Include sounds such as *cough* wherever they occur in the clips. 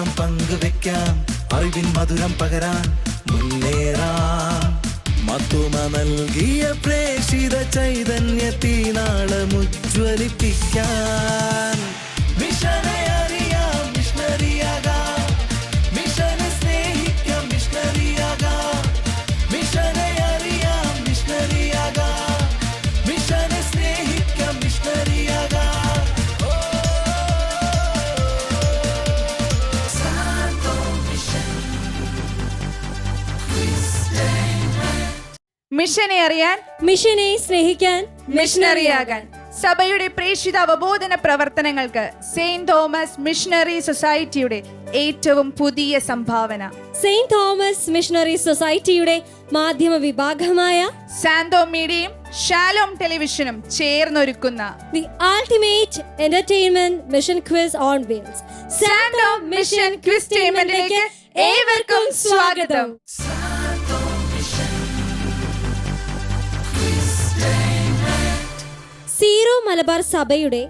സ്നേഹം പങ്കുവെക്കാം അറിവിൻ മധുരം പകരാൻ മുന്നേറാം. മത്തുമ നൽകിയ പ്രേഷിത ചൈതന്യത്തിനാളം ഉജ്ജ്വലിപ്പിക്കാൻ. മിഷനെ അറിയാൻ മിഷനെ സ്നേഹിക്കാൻ മിഷണറിയാകാൻ സഭയുടെ പ്രേക്ഷിത അവബോധന പ്രവർത്തനങ്ങൾക്ക് സെയിന്റ് തോമസ് മിഷണറി സൊസൈറ്റിയുടെ ഏറ്റവും പുതിയ സംഭാവന. സെയിന്റ് തോമസ് മിഷണറി സൊസൈറ്റിയുടെ മാധ്യമ വിഭാഗമായ സാന്തോ മീഡിയയും ഷാലോം ടെലിവിഷനും ചേർന്നൊരുക്കുന്ന the ultimate entertainment mission quiz on wheels Santho mission quiz ഏവർക്കും സ്വാഗതം. സീറോ മലബാർ സഭയുടെ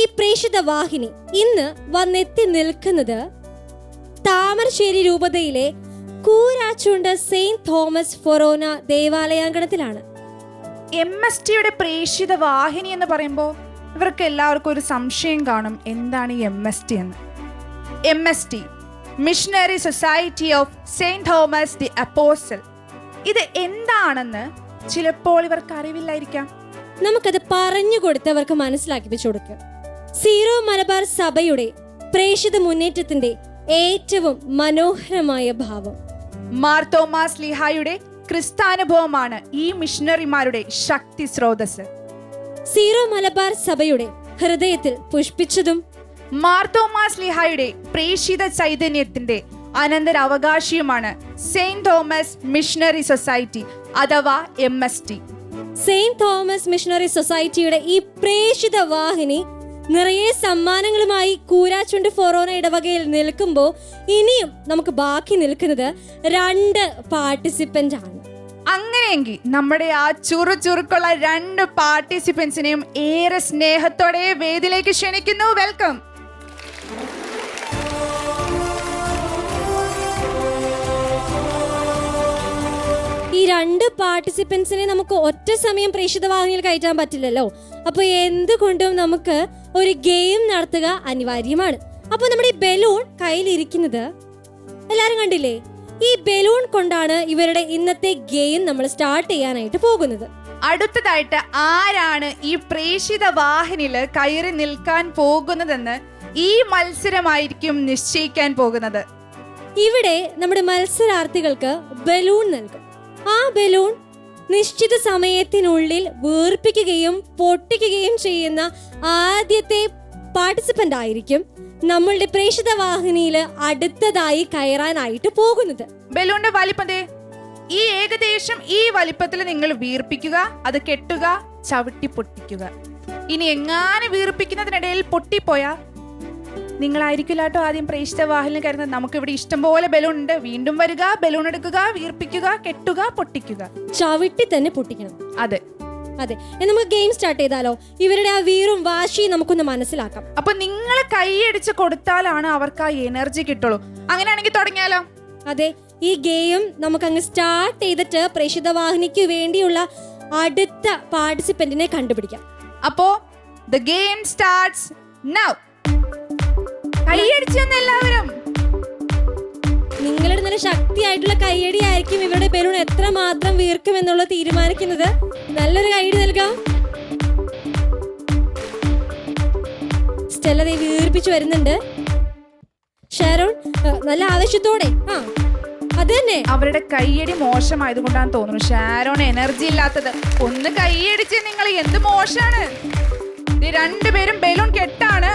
ഈ പ്രേഷിത വാഹിനി ഇന്ന് വന്നെത്തി നിൽക്കുന്നത് താമരശ്ശേരി രൂപതയിലെ കൂരാച്ചുണ്ട് സെയിന്റ് തോമസ് ഫൊറോന ദേവാലയാങ്കണത്തിലാണ്. എം എസ് ടിയുടെ പ്രേക്ഷിത വാഹിനി എന്ന് പറയുമ്പോൾ ഇവർക്ക് എല്ലാവർക്കും ഒരു സംശയം കാണും എന്താണ് ഈ എം എസ് ടി എന്ന്? M S T missionary society of saint Thomas the apostle ഇത് എന്താണെന്ന് ചിലപ്പോൾ ഇവർക്ക് അറിവില്ലായിരിക്കാം. നമുക്കത് പറഞ്ഞു കൊടുത്തവർക്ക് മനസ്സിലാക്കിപ്പിച്ചു കൊടുക്കുക സീറോ മലബാർ സഭയുടെ പ്രേക്ഷിത മുന്നേറ്റത്തിന്റെ ഏറ്റവും മനോഹരമായ ഭാവം. മാർ തോമാസ് ലിഹായുടെ ക്രിസ്താനുഭവമാണ് ഈ മിഷണറിമാരുടെ ശക്തി സ്രോതസ് സീറോ മലബാർ സഭയുടെ ഹൃദയത്തിൽ പുഷ്പിച്ചതും മാർ തോമാസ് ലിഹായുടെ പ്രേക്ഷിത ചൈതന്യത്തിന്റെ അനന്തരാവകാശിയുമാണ് സെയിന്റ് തോമസ് മിഷണറി സൊസൈറ്റി അഥവാ M S T. Saint Thomas missionary സൊസൈറ്റിയുടെ ഈ പ്രേഷിത വാഹിനി നിറയെ സമ്മാനങ്ങളുമായി കൂരാച്ചുണ്ട് ഫൊറോന ഇടവകയിൽ നിൽക്കുമ്പോൾ ഇനിയും നമുക്ക് ബാക്കി നിൽക്കുന്നത് രണ്ട് പാർട്ടിസിപ്പന്റ് ആണ് അങ്ങനെയെങ്കിൽ നമ്മുടെ ആ ചുറു ചുറുക്കുള്ള രണ്ട് പാർട്ടിസിപ്പൻസിനെയും ഏറെ സ്നേഹത്തോടെ വേദിയിലേക്ക് ക്ഷണിക്കുന്നു. വെൽക്കം ഈ രണ്ട് പാർട്ടിസിപ്പൻസിനെ നമുക്ക് ഒറ്റ സമയം പ്രേക്ഷിത വാഹിനിയിൽ കയറ്റാൻ പറ്റില്ലല്ലോ. അപ്പൊ എന്തുകൊണ്ടും നമുക്ക് ഒരു ഗെയിം നടത്തുക അനിവാര്യമാണ്. അപ്പൊ നമ്മുടെ ഈ ബലൂൺ കയ്യിലിരിക്കുന്നത് എല്ലാരും കണ്ടില്ലേ? ഈ ബലൂൺ കൊണ്ടാണ് ഇവരുടെ ഇന്നത്തെ ഗെയിം നമ്മൾ സ്റ്റാർട്ട് ചെയ്യാനായിട്ട് പോകുന്നത്. അടുത്തതായിട്ട് ആരാണ് ഈ പ്രേക്ഷിത വാഹനിൽ കയറി നിൽക്കാൻ പോകുന്നതെന്ന് ഈ മത്സരമായിരിക്കും നിശ്ചയിക്കാൻ പോകുന്നത്. ഇവിടെ നമ്മുടെ മത്സരാർത്ഥികൾക്ക് ബലൂൺ നൽകും. ആ ബലൂൺ നിശ്ചിത സമയത്തിനുള്ളിൽ വീർപ്പിക്കുകയും പൊട്ടിക്കുകയും ചെയ്യുന്ന ആദ്യത്തെ പാർട്ടിസിപ്പന്റ് ആയിരിക്കും നമ്മളുടെ പ്രേക്ഷിത വാഹിനിയിൽ അടുത്തതായി കയറാനായിട്ട് പോകുന്നത്. ബലൂണിന്റെ വലിപ്പം ഈ ഏകദേശം ഈ വലിപ്പത്തിൽ നിങ്ങൾ വീർപ്പിക്കുക അത് കെട്ടുക ചവിട്ടി പൊട്ടിക്കുക. ഇനി എങ്ങാനും വീർപ്പിക്കുന്നതിനിടയിൽ പൊട്ടിപ്പോയാ? നിങ്ങളായിരിക്കില്ല കേട്ടോ ആദ്യം പ്രേക്ഷിത വാഹനം കരുതുന്നത്. നമുക്ക് ഇവിടെ ഇഷ്ടംപോലെ ബലൂൺ ഉണ്ട് വീണ്ടും വരിക ബലൂൺ എടുക്കുക വീർപ്പിക്കുക കെട്ടുക പൊട്ടിക്കുക. ചവിട്ടി തന്നെ പൊട്ടിക്കണം. അതെ. അതെ. നമുക്ക് ഗെയിം സ്റ്റാർട്ട് ചെയ്താലോ? ഇവരുടെ ആ വീറും വാശിയും നമുക്കൊന്ന് മനസ്സിലാക്കാം. അപ്പൊ നിങ്ങൾ കൈയടിച്ച് കൊടുത്താലാണ് അവർക്ക് ആ എനർജി കിട്ടുള്ളൂ. അങ്ങനെയാണെങ്കിൽ തുടങ്ങിയാലോ? അതെ. ഈ ഗെയിം നമുക്ക് അങ്ങ് സ്റ്റാർട്ട് ചെയ്തിട്ട് പ്രേക്ഷിത വാഹിനിക്ക് വേണ്ടിയുള്ള അടുത്ത പാർട്ടിസിപ്പന്റിനെ കണ്ടുപിടിക്കാം. അപ്പോ ദ ഗെയിം സ്റ്റാർട്ട്സ് നൗ കൈയടിച്ചു എല്ലാവരും. നിങ്ങളുടെ നല്ല ശക്തിയായിട്ടുള്ള കൈയടി ആയിരിക്കും ഇവരുടെ ബലൂൺ എത്ര മാത്രം വീർക്കും എന്നുള്ളത് തീരുമാനിക്കുന്നത്. നല്ലൊരു കൈയടി നൽകാം. സ്റ്റെല്ല ദേ വീർപ്പിച്ചു വരുന്നുണ്ട്. ഷാരോൺ നല്ല ആവേശത്തോടെ ആ അത് അവരുടെ കൈയടി മോശമായതുകൊണ്ടാണ് തോന്നുന്നു. ഷാരോൺ എനർജി ഇല്ലാത്തത്. ഒന്ന് കൈയടിച്ച് നിങ്ങൾ എന്ത് മോശാണ്? ദേ രണ്ടുപേരും ബലൂൺ കെട്ടാണ്.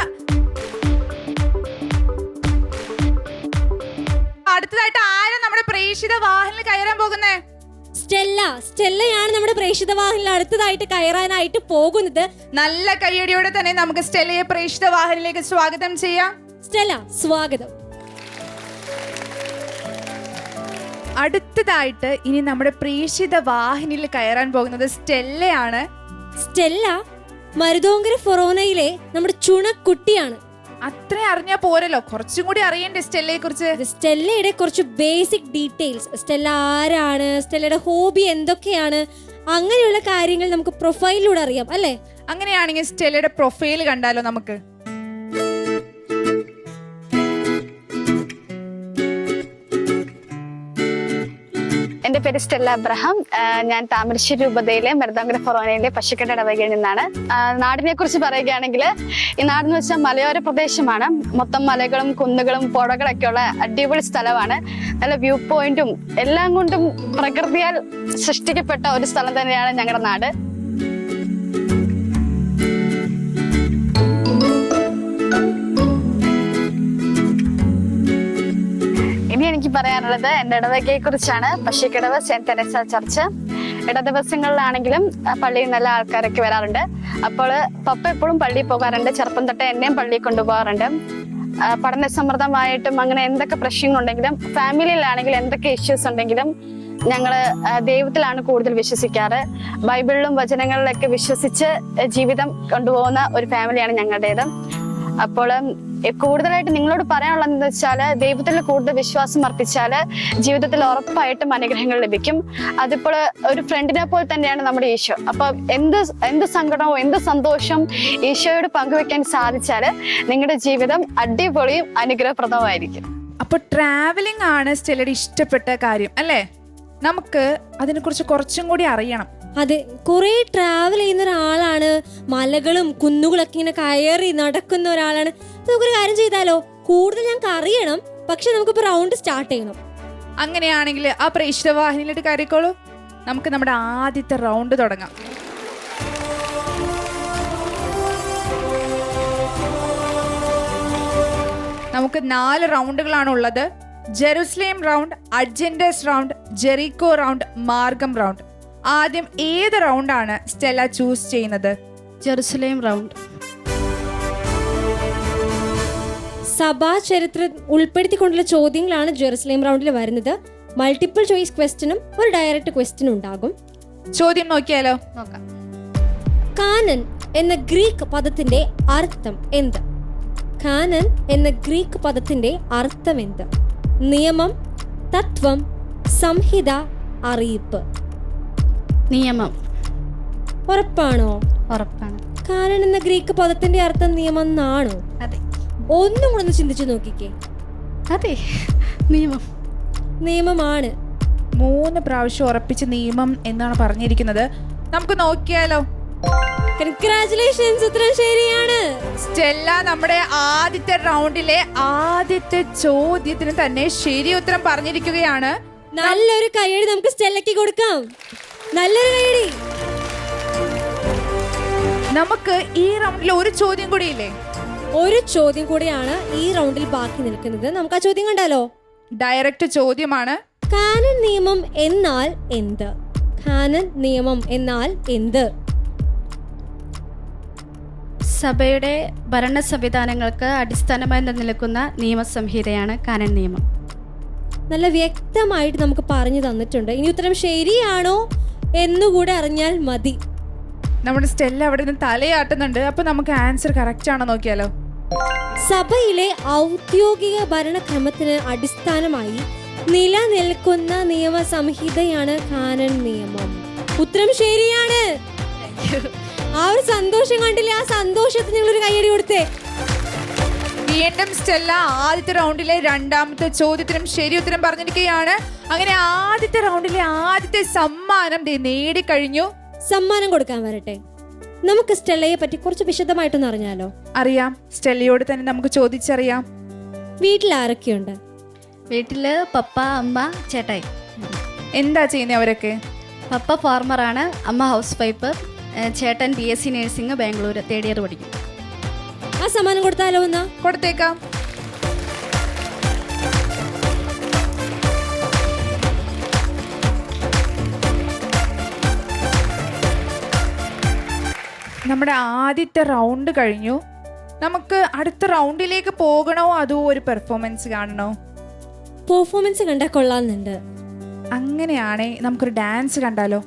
അടുത്തതായിട്ട് ആരാ നമ്മുടെ പ്രേക്ഷിത വാഹനിൽ കയറാൻ പോകുന്നേ? സ്റ്റെല്ല. സ്റ്റെല്ലയാണ് നമ്മുടെ പ്രേക്ഷിത വാഹനിൽ അടുത്തതായിട്ട് കയറാനായിട്ട് പോകുന്നത്. നല്ല കയ്യടിയോടെ തന്നെ നമുക്ക് സ്റ്റെല്ലയെ പ്രേക്ഷിത വാഹനിലേക്ക് സ്വാഗതം ചെയ്യാം. സ്റ്റെല്ല സ്വാഗതം. അടുത്തതായിട്ട് ഇനി നമ്മുടെ പ്രേക്ഷിത വാഹനിൽ കയറാൻ പോകുന്നത് സ്റ്റെല്ലയാണ്. സ്റ്റെല്ല മരുതോങ്കര ഫൊറോനയിലെ നമ്മുടെ ചുണക്കുട്ടിയാണ്. അത്ര അറിഞ്ഞാ പോരല്ലോ. കുറച്ചും കൂടി അറിയണ്ടേ സ്റ്റെല്ലയെ കുറിച്ച്? സ്റ്റെല്ലയുടെ കുറച്ച് ബേസിക് ഡീറ്റെയിൽസ് സ്റ്റെല്ല ആരാണ്? സ്റ്റെല്ലയുടെ ഹോബി എന്തൊക്കെയാണ്? അങ്ങനെയുള്ള കാര്യങ്ങൾ നമുക്ക് പ്രൊഫൈലിലൂടെ അറിയാം അല്ലേ? അങ്ങനെയാണെങ്കിൽ സ്റ്റെല്ലയുടെ പ്രൊഫൈൽ കണ്ടാലോ നമുക്ക്? പേര് സ്റ്റെല്ല അബ്രഹാം. ഞാൻ താമരശ്ശേരി രൂപതയിലെ മരുതാങ്കര ഫൊറോനയിലെ പശുക്കട്ട ഇടവകയിൽ നിന്നാണ്. നാടിനെ കുറിച്ച് പറയുകയാണെങ്കിൽ ഈ നാടെന്ന് വെച്ചാൽ മലയോര പ്രദേശമാണ്. മൊത്തം മലകളും കുന്നുകളും പുഴകളൊക്കെ ഉള്ള അടിപൊളി സ്ഥലമാണ്. നല്ല വ്യൂ പോയിന്റും എല്ലാം കൊണ്ടും പ്രകൃതിയാൽ സൃഷ്ടിക്കപ്പെട്ട ഒരു സ്ഥലം തന്നെയാണ് ഞങ്ങളുടെ നാട്. എനിക്ക് പറയാനുള്ളത് എന്റെ ഇടവകയെ കുറിച്ചാണ് പശുക്കിടവ് സെന്റ് തെരേസ ചർച്ച്. ഇട ദിവസങ്ങളിലാണെങ്കിലും പള്ളിയിൽ നല്ല ആൾക്കാരൊക്കെ വരാറുണ്ട്. അപ്പോൾ പപ്പ എപ്പോഴും പള്ളിയിൽ പോകാറുണ്ട്. ചെറുപ്പം തൊട്ട് എന്നെയും പള്ളിയിൽ കൊണ്ടുപോകാറുണ്ട്. പഠന സമ്മർദ്ദമായിട്ടും അങ്ങനെ എന്തൊക്കെ പ്രശ്നങ്ങളുണ്ടെങ്കിലും ഫാമിലിയിലാണെങ്കിലും എന്തൊക്കെ ഇഷ്യൂസ് ഉണ്ടെങ്കിലും ഞങ്ങൾ ദൈവത്തിലാണ് കൂടുതൽ വിശ്വസിക്കാറ്. ബൈബിളിലും വചനങ്ങളിലൊക്കെ വിശ്വസിച്ച് ജീവിതം കൊണ്ടുപോകുന്ന ഒരു ഫാമിലിയാണ് ഞങ്ങളുടേത്. അപ്പോൾ കൂടുതലായിട്ട് നിങ്ങളോട് പറയാനുള്ളത് എന്താ വെച്ചാൽ ദൈവത്തിൽ കൂടുതൽ വിശ്വാസം അർപ്പിച്ചാൽ ജീവിതത്തിൽ ഉറപ്പായിട്ടും അനുഗ്രഹങ്ങൾ ലഭിക്കും. അതിപ്പോൾ ഒരു ഫ്രണ്ടിനെ പോലെ തന്നെയാണ് നമ്മുടെ ഈശോ. അപ്പൊ എന്ത് എന്ത് സങ്കടമോ എന്ത് സന്തോഷം ഈശോയോട് പങ്കുവെക്കാൻ സാധിച്ചാൽ നിങ്ങളുടെ ജീവിതം അടിപൊളിയും അനുഗ്രഹപ്രദമായിരിക്കും അപ്പൊ ട്രാവലിംഗ് ആണ് സ്റ്റെല്ലയുടെ ഇഷ്ടപ്പെട്ട കാര്യം അല്ലേ? നമുക്ക് അതിനെക്കുറിച്ച് കുറച്ചും കൂടി അറിയണം. അതെ കുറേ ട്രാവൽ ചെയ്യുന്ന ഒരാളാണ്. മലകളും കുന്നുകളൊക്കെ ഇങ്ങനെ കയറി നടക്കുന്ന ഒരാളാണ്. നമുക്കൊരു കാര്യം ചെയ്താലോ? കൂടുതൽ ഞങ്ങൾക്ക് അറിയണം പക്ഷെ നമുക്കിപ്പോ റൗണ്ട് സ്റ്റാർട്ട് ചെയ്യണം. അങ്ങനെയാണെങ്കിൽ ആ പ്രേക്ഷിത വാഹിനിയിലോട്ട് കയറിക്കോളൂ. നമുക്ക് നമ്മുടെ ആദ്യത്തെ റൗണ്ട് തുടങ്ങാം. നമുക്ക് നാല് റൗണ്ടുകളാണ് ഉള്ളത്. ജെറുസലേം റൗണ്ട് അഡ്ജൻഡസ് റൗണ്ട് ജെറിക്കോ റൗണ്ട് മാർഗം റൗണ്ട് ആദ്യം ഏത് റൗണ്ടാണ് സ്റ്റെല്ല ചൂസ് ചെയ്യുന്നത്? Jerusalem round. സഭാ ചരിത്രം ഉൾപ്പെടുത്തിക്കൊണ്ടുള്ള ചോദ്യങ്ങളാണ് ജെറുസലേം റൗണ്ടിൽ വരുന്നത്. മൾട്ടിപ്പിൾ ചോയ്സ് ക്വസ്റ്റ്യനും ഒരു ഡയറക്റ്റ് ക്വസ്റ്റ്യനും ഉണ്ടാകും. ചോദ്യം നോക്കിയാലോ? നോക്കാം. കാനൻ എന്ന ഗ്രീക്ക് പദത്തിന്റെ അർത്ഥം എന്ത്? കാനൻ എന്ന ഗ്രീക്ക് പദത്തിന്റെ അർത്ഥം എന്ത്? നിയമം തത്വം സംഹിത അറിയിപ്പ്. നിയമം. ഉറപ്പാണോ? ഉറപ്പാണ്. കാനൻ എന്ന ഗ്രീക്ക് പദത്തിന്റെ അർത്ഥം നിയമം എന്നാണോ? അതെ. ഒന്നും കൂടെ ഒന്ന് ചിന്തിച്ചു നോക്കിക്കേ. അതെ. നിയമം. നിയമമാണ്. മൂന്ന് പ്രാവശ്യം ഉറപ്പിച്ച് നിയമം എന്നാണ് പറഞ്ഞിരിക്കുന്നത്. നമുക്ക് നോക്കിയാലോ? കൺഗ്രാചുലേഷൻസ് ഉത്തരം ശരിയാണ്. സ്റ്റെല്ല നമ്മുടെ ആദ്യത്തെ റൗണ്ടിലെ ആദ്യത്തെ ചോദ്യത്തിന് തന്നെ ശരി ഉത്തരം പറഞ്ഞിരിക്കുകയാണ്. നല്ലൊരു കൈയ്യടി നമുക്ക് സ്റ്റെല്ലയ്ക്ക് കൊടുക്കാം. നല്ലൊരു കൈയടി നമുക്ക് ഈ റൗണ്ടിൽ ഒരു ചോദ്യം കൂടിയില്ലേ? ഒരു ചോദ്യം കൂടിയാണ് ഈ റൗണ്ടിൽ ബാക്കി നിൽക്കുന്നത്. നമുക്ക് ആ ചോദ്യം കണ്ടാലോ? ഡയറക്റ്റ് ചോദ്യമാണ്. കാനൻ നിയമം എന്നാൽ എന്ത്? കാനൻ നിയമം എന്നാൽ എന്ത്? സഭയുടെ ഭരണ സംവിധാനങ്ങൾക്ക് അടിസ്ഥാനമായി നിലനിൽക്കുന്ന നിയമസംഹിതയാണ് കാനൻ നിയമം. നല്ല വ്യക്തമായിട്ട് നമുക്ക് പറഞ്ഞു തന്നിട്ടുണ്ട്. ഇനി ഉത്തരം ശരിയാണോ എന്നുകൂടെ അറിഞ്ഞാൽ മതി. നമ്മുടെ സ്റ്റെല്ല അവിടെ നിന്ന് തലയാട്ടുന്നുണ്ട്. അപ്പൊ നമുക്ക് ആൻസർ കറക്റ്റ് ആണോ നോക്കിയാലോ? സഭയിലെ ഔദ്യോഗിക ഭരണക്രമത്തിന് അടിസ്ഥാനമായി നിലനിൽക്കുന്ന നിയമസംഹിതയാണ് കാനൻ നിയമം. ഉത്തരം ശരിയാണ്. ആ ഒരു സന്തോഷം കണ്ടില്ലേ? ആ സന്തോഷത്തിന് നിങ്ങളൊരു കൈയടി കൊടുത്തേ. വീണ്ടും സ്റ്റെല്ല ആദ്യത്തെ റൗണ്ടിലെ രണ്ടാമത്തെ ചോദ്യത്തിനും ശരി ഉത്തരം പറഞ്ഞിരിക്കുകയാണ്. അങ്ങനെ ആദ്യത്തെ റൗണ്ടിലെ ആദ്യത്തെ സമ്മാനം ദേ നേടിക്കഴിഞ്ഞു. സമ്മാനം കൊടുക്കാൻ വരട്ടെ. നമുക്ക് സ്റ്റെല്ലയെ പറ്റി കുറച്ച് വിശദമായിട്ടൊന്ന് അറിഞ്ഞാലോ? അറിയാം. സ്റ്റെല്ലയോട് തന്നെ നമുക്ക് ചോദിച്ചറിയാം. വീട്ടിൽ ആരൊക്കെയുണ്ട്? വീട്ടിൽ പപ്പ അമ്മ ചേട്ടായി. എന്താ ചെയ്യുന്നത് അവരൊക്കെ? പപ്പ ഫാർമറാണ് അമ്മ ഹൗസ് വൈഫ് ചേട്ടൻ B S C nursing Bangalore third year പഠിക്കും. ആ സമ്മാനം കൊടുത്താലോ എന്നാ? കൊടുത്തേക്കാം. നമ്മുടെ ആദ്യത്തെ റൗണ്ട് കഴിഞ്ഞു. നമുക്ക് അടുത്ത റൗണ്ടിലേക്ക് പോകണോ അതോ ഒരു പെർഫോമൻസ് കാണണോ? പെർഫോമൻസ് കണ്ടാൽ കൊള്ളാമെന്നുണ്ട് അങ്ങനെയാണേ നമുക്കൊരു ഡാൻസ് കണ്ടാലോ?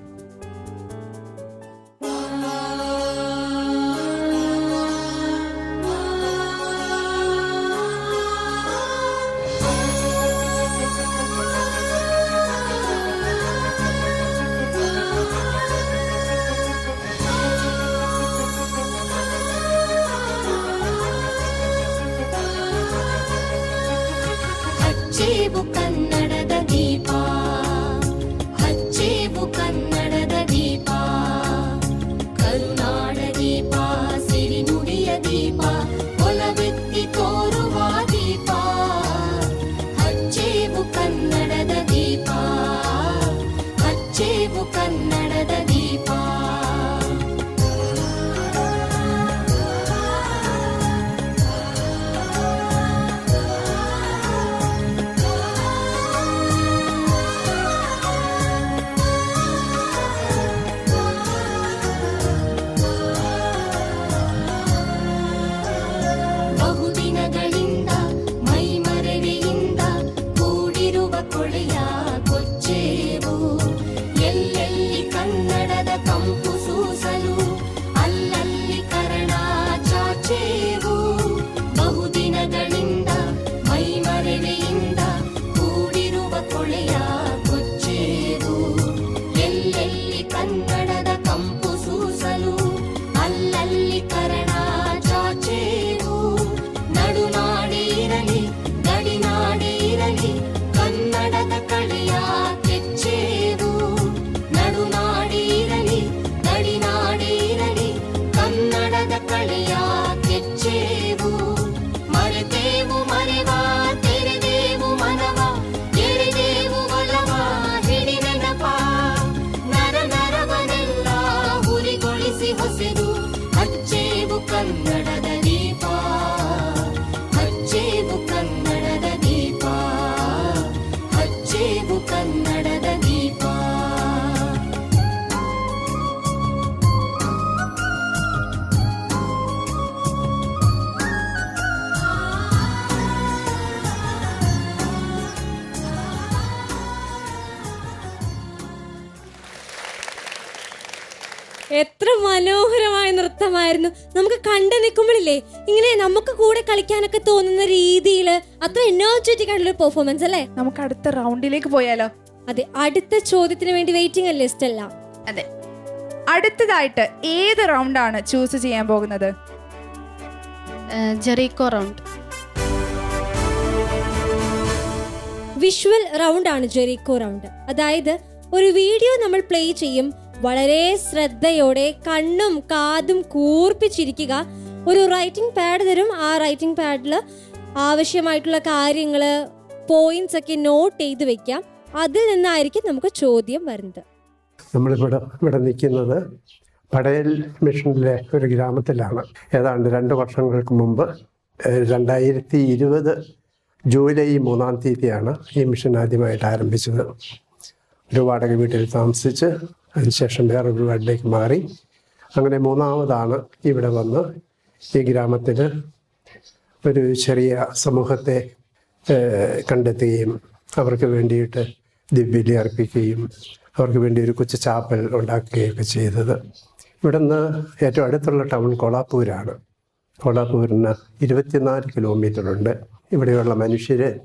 മനോഹരമായ നമുക്ക് കണ്ടു നിൽക്കുമ്പോഴില്ലേ ഇങ്ങനെ നമുക്ക് കൂടെ കളിക്കാനൊക്കെ തോന്നുന്ന രീതിയിൽ അത്ര എനർജറ്റിക് ആയിട്ടുള്ള പെർഫോമൻസ് അല്ലേ? നമുക്ക് അടുത്ത റൗണ്ടിലേക്ക് പോയാലോ? അതെ അടുത്ത ചോദ്യത്തിന് വേണ്ടി വെയിറ്റിംഗ് ലിസ്റ്റ് അല്ല അതെ. അടുത്തതായിട്ട് ഏത് റൗണ്ടാണ് ചൂസ് ചെയ്യാൻ പോകുന്നത്? ജെറീക്കോ റൗണ്ട് വിഷ്വൽ റൗണ്ട് ആണ് ജെറിക്കോ റൗണ്ട് അതായത് ഒരു വീഡിയോ നമ്മൾ പ്ലേ ചെയ്യും വളരെ ശ്രദ്ധയോടെ കണ്ണും കാതും കൂർപ്പിച്ചിരിക്കുക. ഒരു റൈറ്റിംഗ് പാഡ് തരും. ആ റൈറ്റിംഗ് പാഡിൽ ആവശ്യമായിട്ടുള്ള കാര്യങ്ങൾ പോയിന്റ്സ് ഒക്കെ നോട്ട് ചെയ്ത് വെക്കാം. അതിൽ നിന്നായിരിക്കും നമുക്ക് ചോദ്യം വരുന്നത്. നമ്മളിവിടെ ഇവിടെ നിൽക്കുന്നത് പടയൽ മിഷനിലെ ഒരു ഗ്രാമത്തിലാണ്. ഏതാണ്ട് രണ്ട് വർഷങ്ങൾക്ക് മുമ്പ് രണ്ടായിരത്തി ഇരുപത് ജൂലൈ മൂന്നാം തീയതിയാണ് ഈ മിഷൻ ആദ്യമായിട്ട് ആരംഭിച്ചത്. ഒരു വാടക വീട്ടിൽ താമസിച്ച് അതിനുശേഷം വേറൊരു വീട്ടിലേക്ക് മാറി. അങ്ങനെ മൂന്നാമതാണ് ഇവിടെ വന്ന് ഈ ഗ്രാമത്തിൽ ഒരു ചെറിയ സമൂഹത്തെ കണ്ടെത്തുകയും അവർക്ക് വേണ്ടിയിട്ട് ദിവ്യബലി അർപ്പിക്കുകയും അവർക്ക് വേണ്ടി ഒരു കൊച്ചു ചാപ്പൽ ഉണ്ടാക്കുകയൊക്കെ ചെയ്തത്. ഇവിടുന്ന് ഏറ്റവും അടുത്തുള്ള ടൗൺ കോളാപ്പൂരാണ്. കോളാപ്പൂരിന് ഇരുപത്തിനാല് കിലോമീറ്ററുണ്ട്. ഇവിടെയുള്ള മനുഷ്യർ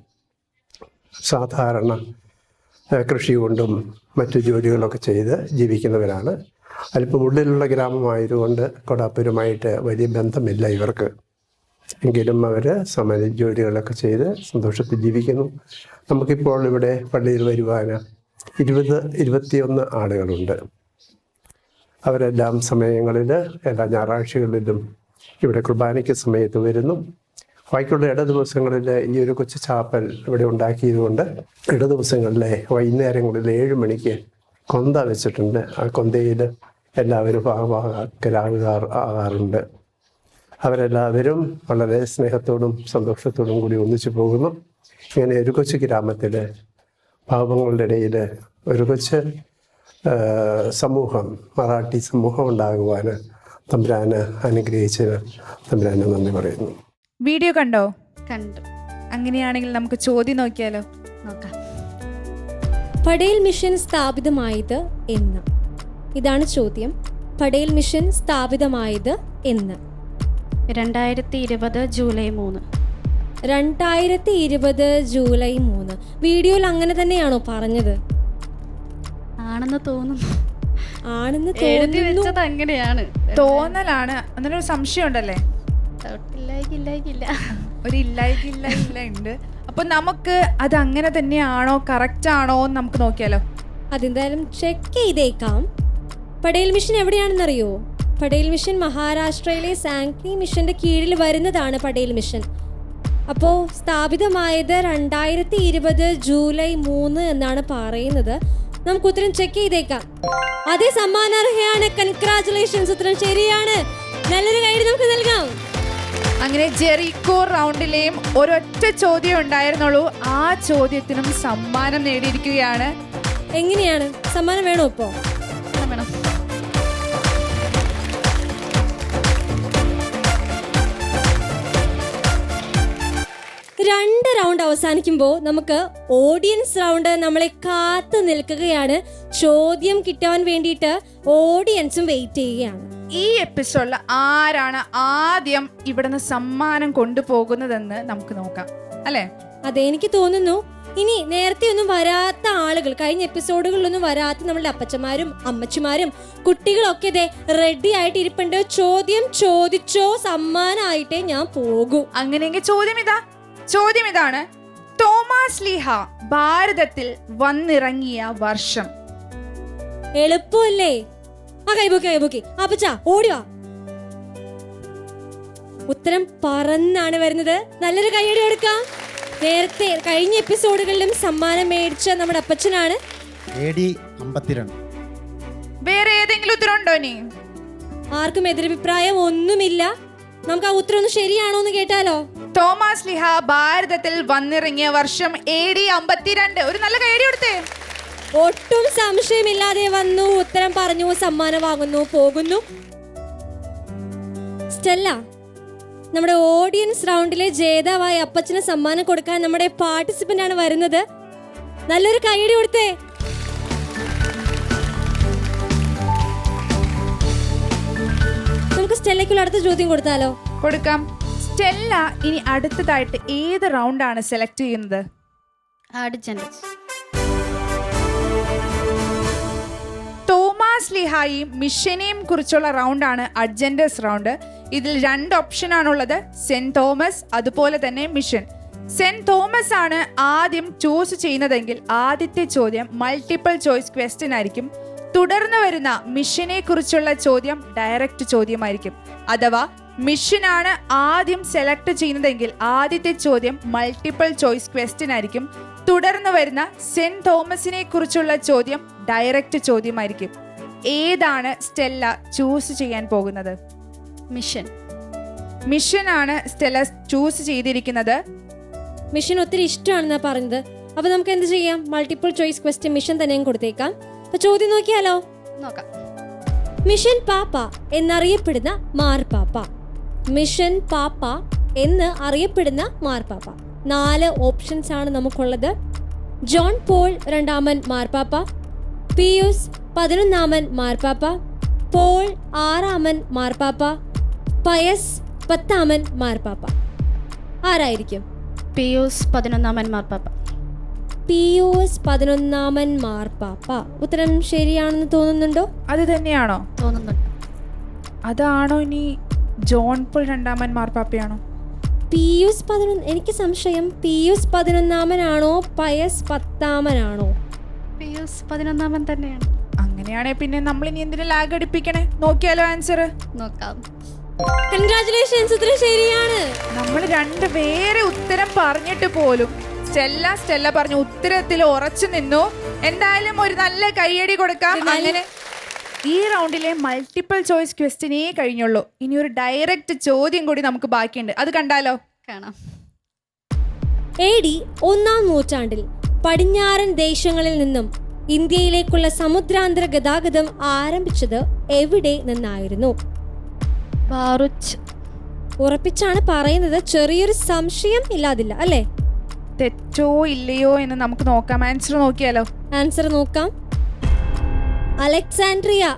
സാധാരണ കൃഷി കൊണ്ടും മറ്റു ജോലികളൊക്കെ ചെയ്ത് ജീവിക്കുന്നവരാണ്. അല്പം ഉള്ളിലുള്ള ഗ്രാമമായതുകൊണ്ട് കൊടാപ്പൂരുമായിട്ട് വലിയ ബന്ധമില്ല ഇവർക്ക്. എങ്കിലും അവർ സമര ജോലികളൊക്കെ ചെയ്ത് സന്തോഷത്തിൽ ജീവിക്കുന്നു. നമുക്കിപ്പോൾ ഇവിടെ പള്ളിയിൽ വരുവാൻ ഇരുപത് ഇരുപത്തിയൊന്ന് ആളുകളുണ്ട്. അവരെല്ലാം സമയങ്ങളിൽ എല്ലാ ഞായറാഴ്ചകളിലും ഇവിടെ കുർബാനയ്ക്ക് സമയത്ത് വരുന്നു. ബാക്കിയുള്ള ഇട ദിവസങ്ങളിൽ ഈ ഒരു കൊച്ചു ചാപ്പൽ ഇവിടെ ഉണ്ടാക്കിയതുകൊണ്ട് ഇട ദിവസങ്ങളിലെ വൈകുന്നേരങ്ങളിൽ ഏഴ് മണിക്ക് കൊന്ത വെച്ചിട്ടുണ്ട്. ആ കൊന്തയിൽ എല്ലാവരും ഭാഗഭാഗരാകാർ ആകാറുണ്ട്. അവരെല്ലാവരും വളരെ സ്നേഹത്തോടും സന്തോഷത്തോടും കൂടി ഒന്നിച്ചു പോകുന്നു. ഇങ്ങനെ ഒരു കൊച്ചു ഗ്രാമത്തിൽ പാപങ്ങളുടെ ഇടയിൽ ഒരു കൊച്ച് സമൂഹം മറാഠി സമൂഹം ഉണ്ടാകുവാൻ തമ്പുരാന് അനുഗ്രഹിച്ചതിന് തമ്പുരാന് നന്ദി പറയുന്നു. വീഡിയോ കണ്ടോ? കണ്ടു. അങ്ങനെയാണെങ്കിൽ നമുക്ക് ചോദ്യം നോക്കിയാലോ? നോക്കാം. പടേൽ മിഷൻ സ്ഥാപിതമായത് എന്ന്. ഇതാണ് ചോദ്യം. പടേൽ മിഷൻ സ്ഥാപിതമായത് എന്ന്. രണ്ടായിരത്തി ഇരുപത് ജൂലൈ മൂന്ന്. രണ്ടായിരത്തി ഇരുപത് ജൂലൈ മൂന്ന്. വീഡിയോയിൽ അങ്ങനെ തന്നെയാണോ പറഞ്ഞത്? ആണെന്ന് തോന്നുന്നു. ആണെന്ന് എഴുതി തോന്നുന്നു. വെച്ചത് അങ്ങനെയാണ്. തോന്നലാണ്. അങ്ങനൊരു സംശയം ഉണ്ടല്ലേ ഒരു ഇല്ല ഉണ്ട് അപ്പൊ നമുക്ക് അത് അങ്ങനെ തന്നെയാണോ കറക്റ്റ് ആണോ എന്ന് നമുക്ക് നോക്കിയാലോ? അതെന്തായാലും ചെക്ക് ചെയ്തേക്കാം. പടേൽ മിഷൻ എവിടെയാണെന്നറിയോ? പടേൽ മിഷൻ മഹാരാഷ്ട്രയിലെ സാങ്കി മിഷന്റെ കീഴിൽ വരുന്നതാണ് പടേൽ മിഷൻ. അപ്പോൾ സ്ഥാപിതമായത് രണ്ടായിരത്തി ഇരുപത് ജൂലൈ മൂന്ന് എന്നാണ് പറയുന്നത്. നമുക്ക് ഉത്തരം ചെക്ക് ചെയ്തേക്കാം. അതേ സമ്മാനാർഹയാണ്. കൺഗ്രാചുലേഷൻസ് ഉത്തരം ശരിയാണ്. നല്ലൊരു കൈഡ് നമുക്ക് നൽകാം. അങ്ങനെ ജെറിക്കോ റൗണ്ടിലെയും ഒരൊറ്റ ചോദ്യം ഉണ്ടായിരുന്നുള്ളൂ. ആ ചോദ്യത്തിനും സമ്മാനം നേടിയിരിക്കുകയാണ്. എങ്ങനെയാണ്? സമ്മാനം വേണോ ഇപ്പോ? വേണം, രണ്ട് റൗണ്ട് അവസാനിക്കുമ്പോൾ നമുക്ക് ഓഡിയൻസ് റൗണ്ട് നമ്മളെ കാത്തു നിൽക്കുകയാണ്. ചോദ്യം കിട്ടാൻ വേണ്ടിയിട്ട് ഓഡിയൻസും വെയിറ്റ് ചെയ്യുകയാണ്. ഈ എപ്പിസോഡിൽ ആരാണ് ആദ്യം ഇവിടുന്ന് സമ്മാനം കൊണ്ടുപോകുന്നതെന്ന് നമുക്ക് നോക്കാം. അല്ലേ? അതെ എനിക്ക് തോന്നുന്നു ഇനി നേരത്തെ ഒന്നും വരാത്ത ആളുകൾ കഴിഞ്ഞ എപ്പിസോഡുകളിലൊന്നും വരാത്ത നമ്മളുടെ അപ്പച്ചമാരും അമ്മച്ചിമാരും കുട്ടികളൊക്കെ ഇതേ റെഡി ആയിട്ട് ഇരിപ്പുണ്ട് ചോദ്യം ചോദിച്ചോ സമ്മാനമായിട്ടേ ഞാൻ പോകൂ. അങ്ങനെയെങ്കിൽ ചോദ്യം ഇതാ. ചോദ്യം ഇതാണ്. തോമാസ് ലീഹ ഭാരതത്തിൽ വന്നിറങ്ങിയ വർഷം. എളുപ്പമല്ലേ? ആ കൈബുക്കി കൈബുക്കി അപ്പച്ച ഓടി വാ. ഉത്തരം പറന്നാണ് വരുന്നത്. നല്ലൊരു കൈയടി കൊടുക്കാം നേരത്തെ കഴിഞ്ഞ എപ്പിസോഡുകളിലും സമ്മാനം മേടിച്ച നമ്മുടെ അപ്പച്ചനാണ്. വേറെ ഏതെങ്കിലും ഉത്തരം ഉണ്ടോ നീ ആർക്കും എതിരഭിപ്രായം ഒന്നുമില്ല. നമുക്ക് ആ ഉത്തരം ഒന്ന് ശരിയാണോ എന്ന് കേട്ടാലോ? തോമസ് ലിഹ ഭാരതത്തിൽ വന്നിറങ്ങിയ വർഷം എ ഡി അമ്പത്തിരണ്ട്. ഒരു നല്ല കൈയടി കൊടുത്തേ. ഒട്ടും സംശയമില്ലാതെ വന്നു ഉത്തരം പറഞ്ഞു സമ്മാനം വാങ്ങുന്നു പോകുന്നു. സ്റ്റെല്ല നമ്മുടെ ഓഡിയൻസ് റൗണ്ടിലെ ജേതാവായ അപ്പച്ചന് സമ്മാനം കൊടുക്കാൻ നമ്മുടെ പാർട്ടിസിപ്പന്റ് ആണ് വരുന്നത്. നല്ലൊരു കൈയടി കൊടുത്തേ. നമുക്ക് സ്റ്റെല്ലയ്ക്കുള്ള അടുത്ത ചോദ്യം കൊടുത്താലോ? കൊടുക്കാം. സ്റ്റെല്ല ഇനി അടുത്തതായിട്ട് ഏത് റൗണ്ടാണ് സെലക്ട് ചെയ്യുന്നത്? തോമാസ് ലിഹായും മിഷനെയും കുറിച്ചുള്ള റൗണ്ടാണ് അഡ്ജൻഡസ് റൗണ്ട് ഇതിൽ രണ്ട് ഓപ്ഷൻ ആണുള്ളത് സെന്റ് തോമസ് അതുപോലെ തന്നെ മിഷൻ. സെന്റ് തോമസ് ആണ് ആദ്യം ചൂസ് ചെയ്യുന്നതെങ്കിൽ ആദ്യത്തെ ചോദ്യം മൾട്ടിപ്പിൾ ചോയ്സ് ക്വസ്റ്റ്യൻ ആയിരിക്കും. തുടർന്ന് വരുന്ന മിഷനെ കുറിച്ചുള്ള ചോദ്യം ഡയറക്റ്റ് ചോദ്യമായിരിക്കും. അഥവാ മിഷനാണ് ആദ്യം സെലക്ട് ചെയ്യുന്നതെങ്കിൽ ആദ്യത്തെ ചോദ്യം മൾട്ടിപ്പിൾ ചോയ്സ് ക്വസ്റ്റ്യൻ ആയിരിക്കും. തുടർന്ന് വരുന്ന സെന്റ് തോമസിനെ കുറിച്ചുള്ള ചോദ്യം ഡയറക്റ്റ് ചോദ്യമായിരിക്കും. ഏതാണ് സ്റ്റെല്ല ചൂസ് ചെയ്യാൻ പോകുന്നത്? മിഷൻ. മിഷൻ ആണ് സ്റ്റെല്ല ചൂസ് ചെയ്തിരിക്കുന്നത്. മിഷൻ ഒത്തിരി ഇഷ്ടമാണെന്നാ പറഞ്ഞത്. അപ്പൊ നമുക്ക് എന്ത് ചെയ്യാം? മൾട്ടിപ്പിൾ ചോയ്സ് ക്വസ്റ്റ്യൻ മിഷൻ തന്നെയും കൊടുത്തേക്കാം. അപ്പൊ ചോദ്യം നോക്കിയാലോ? നോക്കാം. മിഷൻ പാപ്പ എന്നറിയപ്പെടുന്ന മാർപ്പാപ്പ മിഷൻ പാപ്പ എന്ന് അറിയപ്പെടുന്ന മാർപ്പാപ്പ നാല് ഓപ്ഷൻസ് ആണ് നമുക്കുള്ളത്. ജോൺ പോൾ രണ്ടാമൻ മാർപ്പാപ്പ പിയൂസ് പതിനൊന്നാമൻ മാർപ്പാപ്പ പോൾ ആറാമൻ മാർപ്പാപ്പ പയസ് പത്താമൻ മാർപ്പാപ്പ. ആരായിരിക്കും? പിയൂസ് പതിനൊന്നാമൻ മാർപ്പാപ്പ. പിയൂസ് പതിനൊന്നാമൻ മാർപ്പാപ്പ. ഉത്തരം ശരിയാണെന്ന് തോന്നുന്നുണ്ടോ? അത് തന്നെയാണോ? തോന്നുന്നുണ്ട്. അതാണോ ഇനി ജോൺ പോൾ രണ്ടാമൻ മാർപ്പാപ്പയാണോ? പിയൂസ് പതിനൊന്ന് എനിക്ക് സംശയം. പിയൂസ് പതിനൊന്നാമനാണോ? പയസ് പത്താമനാണോ? പിയൂസ് പതിനൊന്നാമൻ തന്നെയാണ്. അങ്ങനെയാണെ പിന്നെ നമ്മൾ ഇനി എന്തിനു ലാഗ് അടിപ്പിക്കണേ? നോക്കിയാലോ ആൻസർ നോക്കാം. കൺഗ്രാചുലേഷൻസ് ഉത്തരം ശരിയാണ്. നമ്മൾ രണ്ട് വേറെ ഉത്തരം പറഞ്ഞിട്ട് പോലും സ്റ്റെല്ല സ്റ്റെല്ല പറഞ്ഞു ഉത്തരത്തിൽ ഉറച്ചു നിന്നു. എന്തായാലും ഒരു നല്ല കൈയടി കൊടുക്കാം. അങ്ങനെ ഈ റൗണ്ടിലെ മൾട്ടിപ്പിൾ ചോയ്സ് ക്വസ്റ്റിനേ കഴിഞ്ഞുള്ളൂ. ഇനി ഒരു ഡയറക്റ്റ് ചോദ്യം കൂടി നമുക്ക് ബാക്കിയുണ്ട്. അത് കണ്ടാലോ? കാണാം. എ ഡി ഒന്നാം നൂറ്റാണ്ടിൽ പടിഞ്ഞാറൻ ദേശങ്ങളിൽ നിന്നും ഇന്ത്യയിലേക്കുള്ള സമുദ്രാന്തര ഗതാഗതം ആരംഭിച്ചത് എവിടെ നിന്നായിരുന്നു? ബാറുച്ച്. ഉറപ്പിച്ചാണ് പറയുന്നത്. ചെറിയൊരു സംശയം ഇല്ലാതില്ല അല്ലേ? തെറ്റോ ഇല്ലയോ എന്ന് നമുക്ക് നോക്കാം. ആൻസർ നോക്കിയാലോ? ആൻസർ നോക്കാം. അലക്സാൻഡ്രിയ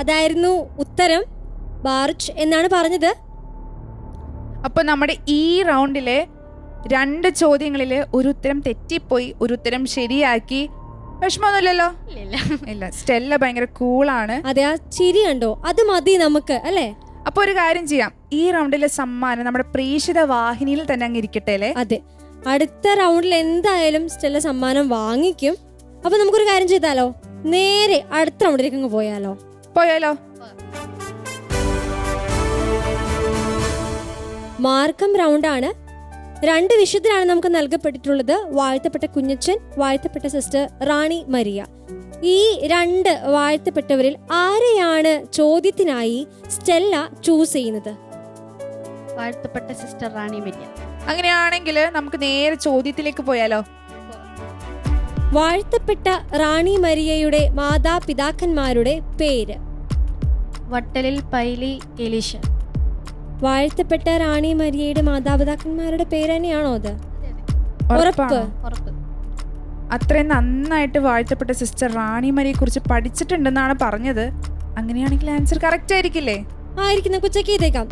അതായിരുന്നു ഉത്തരം. ബാർച്ച് എന്നാണ് പറഞ്ഞത്. അപ്പൊ നമ്മുടെ ഈ റൗണ്ടിലെ രണ്ട് ചോദ്യങ്ങളിൽ ഒരു ഉത്തരം തെറ്റിപ്പോയി ഒരു ഉത്തരം ശരിയാക്കി. വിഷമമൊന്നുമില്ലല്ലോ ഇല്ല. സ്റ്റെല്ല ഭയങ്കര കൂളാണ്. അതെ ആ ചിരി കണ്ടോ? അത് മതി നമുക്ക് അല്ലേ? അപ്പൊ ഒരു കാര്യം ചെയ്യാം. ഈ റൗണ്ടിലെ സമ്മാനം നമ്മുടെ പ്രേക്ഷിത വാഹിനിയിൽ തന്നെ അങ്ങ് ഇരിക്കട്ടെ അല്ലേ? അതെ. അടുത്ത റൗണ്ടിൽ എന്തായാലും സ്റ്റെല്ല സമ്മാനം വാങ്ങിക്കും. അപ്പൊ നമുക്കൊരു കാര്യം ചെയ്താലോ? നേരെ അടുത്ത റൗണ്ടിലേക്ക് അങ്ങ് പോയാലോ? പോയാലോ? മാർക്കം റൗണ്ടാണ്. രണ്ട് വിഷയത്തിലാണ് നമുക്ക് നൽകപ്പെട്ടിട്ടുള്ളത്. വാഴ്ത്തപ്പെട്ട കുഞ്ഞച്ചൻ വാഴ്ത്തപ്പെട്ട സിസ്റ്റർ റാണി മരിയ. ഈ രണ്ട് വാഴ്ത്തപ്പെട്ടവരിൽ ആരെയാണ് ചോദ്യത്തിനായി സ്റ്റെല്ല ചൂസ് ചെയ്യുന്നത്? വാഴ്ത്തപ്പെട്ട സിസ്റ്റർ റാണി മരിയ. അങ്ങനെയാണെങ്കിൽ നമുക്ക് നേരെ ചോദ്യത്തിലേക്ക് പോയാലോ? വാഴ്ത്തപ്പെട്ട റാണി മരിയയുടെ മാതാപിതാക്കന്മാരുടെ പേര്. വട്ടലിൽ പൈലി എലീഷ വാഴ്ത്തപ്പെട്ട റാണി മരിയയുടെ മാതാപിതാക്കന്മാരുടെ പേര് തന്നെയാണോ അത്? ഉറപ്പ്. അത്രയും നന്നായിട്ട് വാഴ്ത്തപ്പെട്ട സിസ്റ്റർ റാണി മരിയെ കുറിച്ച് പഠിച്ചിട്ടുണ്ടെന്നാണ് പറഞ്ഞത്. അങ്ങനെയാണെങ്കിൽ ആൻസർ കറക്റ്റ് ആയിരിക്കില്ലേ? ആയിരിക്കുന്ന കുച്ചക്ക് ചെക്ക് ചെയ്തേക്കാം.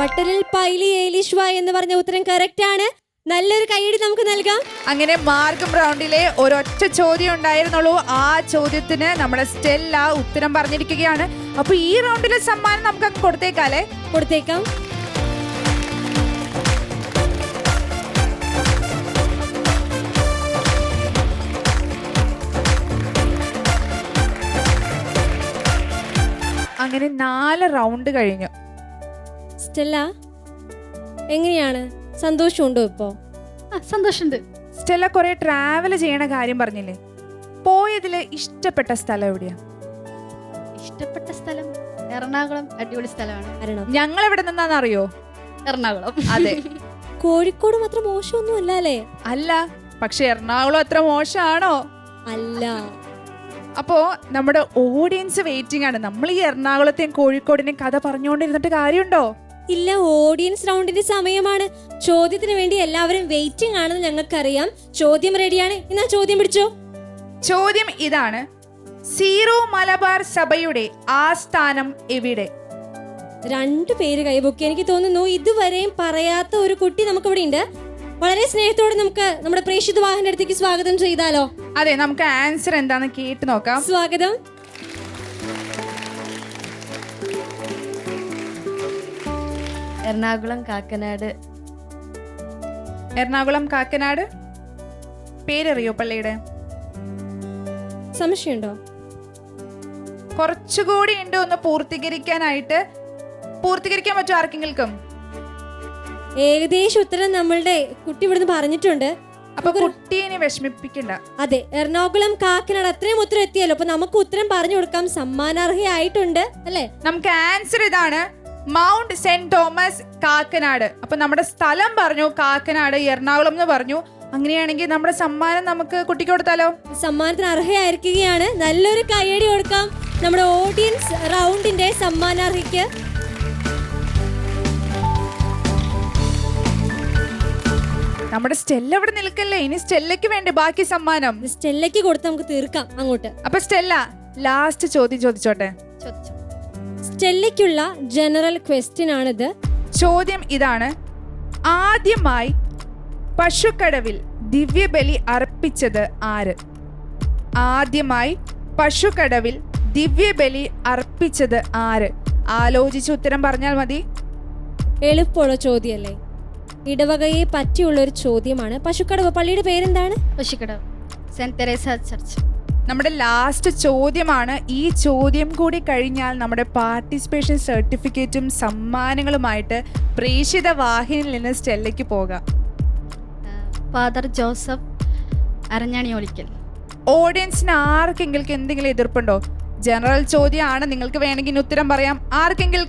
വട്ടലിൽ പൈലി ഏലിഷ്വ എന്ന് പറഞ്ഞ ഉത്തരം കറക്റ്റ് ആണ്. നല്ലൊരു കൈയടി നമുക്ക് നൽകാം. അങ്ങനെ മാർഗം റൗണ്ടിലെ ഒരൊറ്റ ചോദ്യം ഉണ്ടായിരുന്നുള്ളൂ. ആ ചോദ്യത്തിന് നമ്മുടെ സ്റ്റെല്ല ഉത്തരം പറഞ്ഞിരിക്കുകയാണ്. അപ്പൊ ഈ റൗണ്ടിലെ സമ്മാനം നമുക്ക് അങ്ങ് കൊടുത്തേക്കാലേ കൊടുത്തേക്കാം. അങ്ങനെ നാല് റൗണ്ട് കഴിഞ്ഞു. സ്റ്റെല്ല എങ്ങനെയാണ്? സന്തോഷമുണ്ടോ ഇപ്പോ? ആ സന്തോഷമുണ്ട്. സ്റ്റെല്ല കുറെ ട്രാവൽ ചെയ്യണ കാര്യം പറഞ്ഞില്ലേ? പോയതിൽ ഇഷ്ടപ്പെട്ട സ്ഥലം എവിടെയാ? ഇഷ്ടപ്പെട്ട സ്ഥലം? എറണാകുളം അടിപൊളി സ്ഥലമാണ്. കാരണം ഞങ്ങൾ എവിടെ നിന്നാന്നറിയോ? എറണാകുളം. അതെ. *laughs* കോഴിക്കോട് മാത്രം മോശമൊന്നും അല്ല അല്ലേ? അല്ല പക്ഷെ എറണാകുളം അത്ര മോശമാണോ? അല്ല. അപ്പോ നമ്മുടെ ഓഡിയൻസ് വെയിറ്റിംഗ് ആണ്. നമ്മൾ ഈ എറണാകുളത്തെയും കോഴിക്കോടിനെയും കഥ പറഞ്ഞുകൊണ്ടിരുന്നിട്ട് കാര്യമുണ്ടോ? ഇല്ല ഓഡിയൻസ് റൗണ്ടിന്റെ സമയമാണ്. ചോദ്യത്തിന് വേണ്ടി എല്ലാവരും വെയിറ്റിംഗ് ആണെന്ന് ഞങ്ങൾക്കറിയാം. ചോദ്യം റെഡിയാണ് എന്നാ ചോദ്യം പിടിച്ചോ? ചോദ്യം ഇതാണ്. സീറോ മലബാർ സഭയുടെ ആസ്ഥാനം എവിടെ? രണ്ടു പേര് കൈപൊക്കി എനിക്ക് തോന്നുന്നു ഇതുവരെയും പറയാത്ത ഒരു കുട്ടി നമുക്കിവിടെ ഉണ്ട് വളരെ സ്നേഹത്തോടെ നമുക്ക് നമ്മുടെ പ്രേക്ഷിത വാഹന അടുത്തേക്ക് സ്വാഗതം ചെയ്താലോ? അതെ നമുക്ക് ആൻസർ എന്താന്ന് കേട്ട് നോക്കാം. സ്വാഗതം. എറണാകുളം കാക്കനാട്. എറണാകുളം കാക്കനാട്? പേരറിയോ പള്ളിയുടെ? സംശയമുണ്ടോ? കുറച്ചുകൂടി ഉണ്ട് ഒന്ന് പൂർത്തീകരിക്കാനായിട്ട്? പൂർത്തീകരിക്കാൻ പറ്റുമോ ആർക്കെങ്കിലും? ഏകദേശം ഉത്തരം നമ്മളുടെ കുട്ടി ഇവിടുന്ന് പറഞ്ഞിട്ടുണ്ട്. അപ്പൊ കുട്ടീനെ വിഷമിപ്പിക്കണ്ട. അതെ എറണാകുളം കാക്കനാട് അത്രയും ഉത്തരം എത്തിയല്ലോ. അപ്പൊ നമുക്ക് ഉത്തരം പറഞ്ഞു കൊടുക്കാം. സമ്മാനാർഹയായിട്ടുണ്ട് അല്ലെ? നമുക്ക് ആൻസർ ഇതാണ് മൗണ്ട് സെന്റ് തോമസ് കാക്കനാട്. അപ്പൊ നമ്മുടെ സ്ഥലം പറഞ്ഞു കാക്കനാട് എറണാകുളം എന്ന് പറഞ്ഞു. അങ്ങനെയാണെങ്കിൽ നമ്മുടെ സമ്മാനം നമുക്ക് കുട്ടിക്ക് കൊടുത്താലോ? സമ്മാനത്തിന് അർഹയായിരിക്കുകയാണ്. നല്ലൊരു കയ്യടി കൊടുക്കാം നമ്മുടെ ഓഡിയൻസ് റൗണ്ടിന്റെ സമ്മാനാർഹയ്ക്ക് നമ്മുടെ സ്റ്റെല്ല ഇവിടെ നിൽക്കല്ലേ? ഇനി സ്റ്റെല്ലയ്ക്ക് വേണ്ടി ബാക്കി സമ്മാനം? സ്റ്റെല്ലയ്ക്ക് കൊടുത്ത് നമുക്ക് തീർക്കാം അങ്ങോട്ട്. അപ്പൊ സ്റ്റെല്ല ലാസ്റ്റ് ചോദ്യം ചോദിച്ചോട്ടെ? ചോദിച്ചു. സ്റ്റെല്ലയ്ക്കുള്ള ജനറൽ ക്വസ്റ്റ്യൻ ആണിത്. ചോദ്യം ഇതാണ്. ആദ്യമായി പശുക്കടവിൽ ദിവ്യബലി അർപ്പിച്ചത് ആര്? ആദ്യമായി പശുക്കടവിൽ ദിവ്യബലി അർപ്പിച്ചത് ആര്? ആലോചിച്ച് ഉത്തരം പറഞ്ഞാൽ മതി. എളുപ്പമുള്ള ചോദ്യമല്ലേ? ഇടവകയെ പറ്റിയുള്ള ഒരു ചോദ്യമാണ്. പശുക്കടവ് പള്ളിയുടെ പേരെന്താണ്? Pasukkadavu saint Teresa church. നമ്മുടെ ലാസ്റ്റ് ചോദ്യമാണ്. ഈ ചോദ്യം കൂടി കഴിഞ്ഞാൽ നമ്മുടെ പാർട്ടിസിപ്പേഷൻ സർട്ടിഫിക്കറ്റും സമ്മാനങ്ങളുമായിട്ട് പ്രേക്ഷിത വാഹിനിയിൽ നിന്ന് സ്റ്റെല്ലയ്ക്ക് പോകാം. ഫാദർ ജോസഫ് അരഞ്ഞാണി ഒളിക്കൽ ഓഡിയൻസിന് ആർക്കെങ്കിലും എന്തെങ്കിലും എതിർപ്പുണ്ടോ? ജനറൽ ചോദ്യമാണ്. നിങ്ങൾക്ക് വേണമെങ്കിൽ ഉത്തരം പറയാം. ആർക്കെങ്കിലും?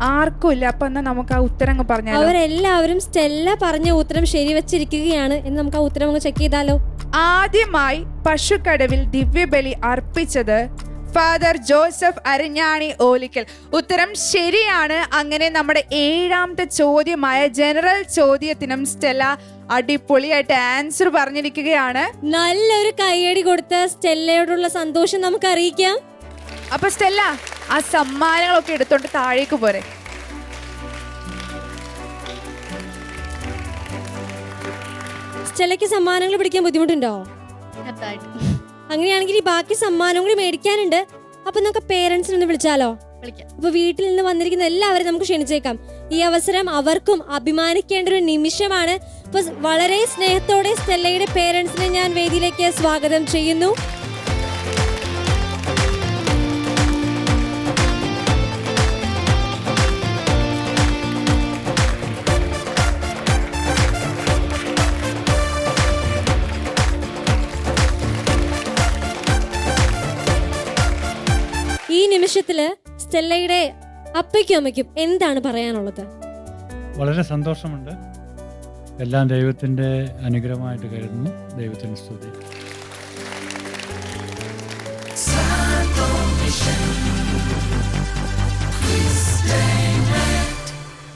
ആർക്കും ഇല്ല അപ്പൊ എന്നാ നമുക്ക് ആ ഉത്തരം അങ്ങ് പറഞ്ഞാലോ? അവരെല്ലാവരും സ്റ്റെല്ല പറഞ്ഞ ഉത്തരം ശരിവച്ചിരിക്കുകയാണ് എന്ന് നമുക്ക് ആ ഉത്തരം അങ്ങ് ചെക്ക് ചെയ്താലോ? ആദ്യമായി പശുക്കടവിൽ ദിവ്യബലി അർപ്പിച്ചത് ഫാദർ ജോസഫ് അരിഞ്ഞാണി ഓലിക്കൽ ഉത്തരം ശരിയാണ്. അങ്ങനെ നമ്മുടെ ഏഴാമത്തെ ചോദ്യമായ ജനറൽ ചോദ്യത്തിനും സ്റ്റെല്ല അടിപൊളിയായിട്ട് ആൻസർ പറഞ്ഞിരിക്കുകയാണ്. നല്ലൊരു കൈയടി കൊടുത്ത സ്റ്റെല്ലയോടുള്ള സന്തോഷം നമുക്ക് അറിയിക്കാം അപ്പൊ സ്റ്റെല്ല ആ സമ്മാനങ്ങളൊക്കെ എടുത്തോണ്ട് താഴേക്ക് പോരെ. സ്റ്റെല്ലയ്ക്ക് സമ്മാനങ്ങൾ പിടിക്കാൻ ബുദ്ധിമുട്ടുണ്ടോ? അങ്ങനെയാണെങ്കിൽ ഈ ബാക്കി സമ്മാനവും കൂടി മേടിക്കാനുണ്ട്. അപ്പൊ നമുക്ക് പേരൻസിനെ ഒന്ന് വിളിച്ചാലോ? വിളിക്കാം. അപ്പൊ വീട്ടിൽ നിന്ന് വന്നിരിക്കുന്ന എല്ലാവരും നമുക്ക് ക്ഷണിച്ചേക്കാം. ഈ അവസരം അവർക്കും അഭിമാനിക്കേണ്ട ഒരു നിമിഷമാണ്. അപ്പൊ വളരെ സ്നേഹത്തോടെ സ്റ്റെല്ലയുടെ പേരൻസിനെ ഞാൻ വേദിയിലേക്ക് സ്വാഗതം ചെയ്യുന്നു. ഈ സ്റ്റെല്ലയുടെ അപ്പയ്ക്കും അമ്മയ്ക്കും എന്താണ് പറയാനുള്ളത്? വളരെ സന്തോഷമുണ്ട്. എല്ലാം ദൈവത്തിന്റെ അനുഗ്രഹമായിട്ട് കരുതുന്നു. ദൈവത്തിന് സ്തുതി.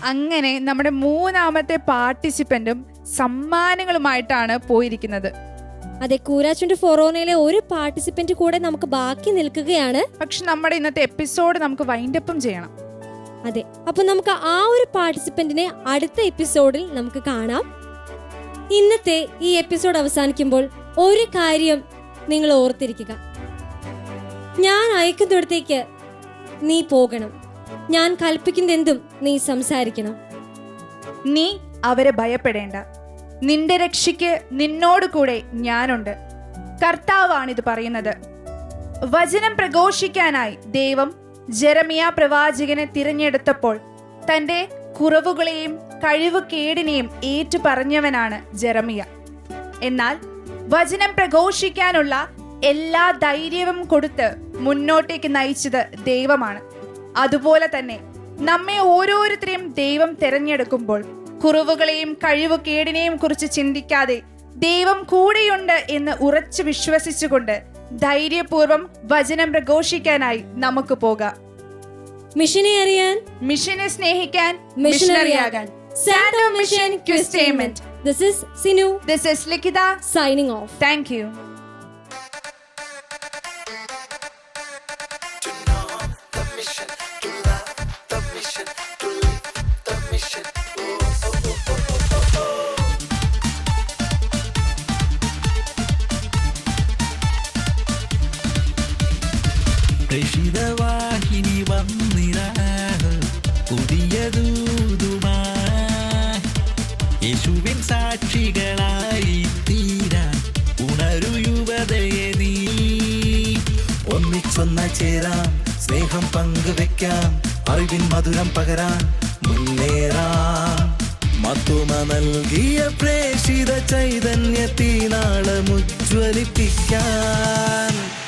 അങ്ങനെ നമ്മുടെ മൂന്നാമത്തെ പാർട്ടിസിപ്പന്റും സമ്മാനങ്ങളുമായിട്ടാണ് പോയിരിക്കുന്നത്. അതെ കൂരാച്ചുണ്ട് ഫൊറോനയിലെ ഒരു പാർട്ടിസിപ്പന്റ് കൂടെ നമുക്ക് ബാക്കി നിൽക്കുകയാണ്. പക്ഷെ നമ്മുടെ ഇന്നത്തെ എപ്പിസോഡ് നമുക്ക് വൈൻഡപ്പും ചെയ്യണം. അതെ അപ്പൊ നമുക്ക് ആ ഒരു പാർട്ടിസിപ്പന്റിനെ അടുത്ത എപ്പിസോഡിൽ നമുക്ക് കാണാം. ഇന്നത്തെ ഈ എപ്പിസോഡ് അവസാനിക്കുമ്പോൾ ഒരു കാര്യം നിങ്ങൾ ഓർത്തിരിക്കുക. ഞാൻ അയക്കുന്നിടത്തേക്ക് നീ പോകണം. ഞാൻ കൽപ്പിക്കുന്നതെന്തും നീ സംസാരിക്കണം. നീ അവരെ ഭയപ്പെടേണ്ട. നിന്റെ രക്ഷയ്ക്ക് നിന്നോട് കൂടെ ഞാനുണ്ട്. കർത്താവാണിത് പറയുന്നത്. വചനം പ്രഘോഷിക്കാനായി ദൈവം ജെറമിയ പ്രവാചകനെ തിരഞ്ഞെടുത്തപ്പോൾ തന്റെ കുറവുകളെയും കഴിവുകേടിനെയും ഏറ്റു പറഞ്ഞവനാണ് ജെറമിയ എന്നാൽ വചനം പ്രഘോഷിക്കാനുള്ള എല്ലാ ധൈര്യവും കൊടുത്ത് മുന്നോട്ടേക്ക് നയിച്ചത് ദൈവമാണ്. അതുപോലെ തന്നെ നമ്മെ ഓരോരുത്തരെയും ദൈവം തിരഞ്ഞെടുക്കുമ്പോൾ കുറവുകളെയും കഴിവുകേടിനെയും കുറിച്ച് ചിന്തിക്കാതെ ദൈവം കൂടെയുണ്ട് എന്ന് ഉറച്ചു വിശ്വസിച്ചുകൊണ്ട് ധൈര്യപൂർവം വചനം പ്രഘോഷിക്കാനായി നമുക്ക് പോകാം. മിഷനെ അറിയാൻ മിഷനെ സ്നേഹിക്കാൻ മിഷനറിയാകാൻ mission ക്വിസ്റ്റേമെന്റ് this is Sinu this is Likhitha signing off thank you ചേരാം. സ്നേഹം പങ്കുവെക്കാം. അറിവിൻ മധുരം പകരാൻ മുന്നേറാം. മത്തുമ നൽകിയ പ്രേഷിത ചൈതന്യത്തിനാളമുജ്വലിപ്പിക്കാൻ